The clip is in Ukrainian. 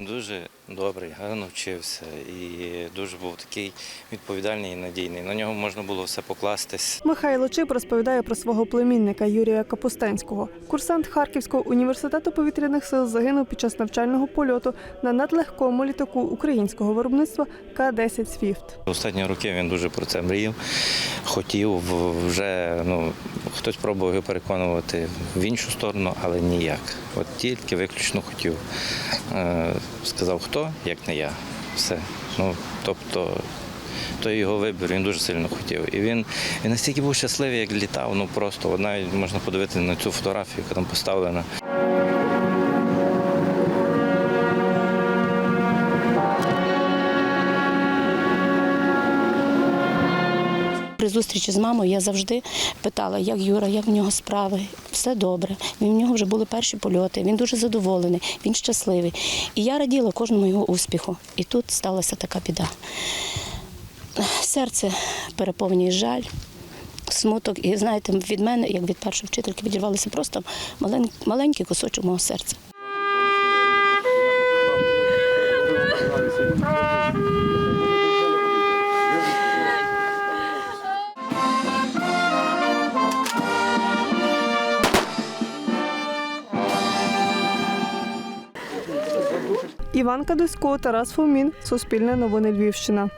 Дуже добрий, гарно вчився і дуже був такий відповідальний і надійний. На нього можна було все покластись. Михайло Чип розповідає про свого племінника Юрія Капустенського. Курсант Харківського університету повітряних сил загинув під час навчального польоту на надлегкому літаку українського виробництва К-10 «Свіфт». Останні роки він дуже про це мріяв. Хотів вже ну хтось пробував його переконувати в іншу сторону, але ніяк. От тільки виключно хотів. Сказав, хто, як не я. Все. Ну тобто. То його вибір, він дуже сильно хотів. І він, він настільки був щасливий, як літав. Ну просто навіть можна подивитися на цю фотографію, яка там поставлена. При зустрічі з мамою я завжди питала, як Юра, як в нього справи. Все добре. Він в нього вже були перші польоти. Він дуже задоволений, він щасливий. І я раділа кожному його успіху. І тут сталася така біда. Серце переповнює жаль, смуток. І знаєте, від мене, як від першої вчительки, відірвалося просто мален- маленький кусочок мого серця. Іван Кадусько, Тарас Фомін, Суспільне новини Львівщина.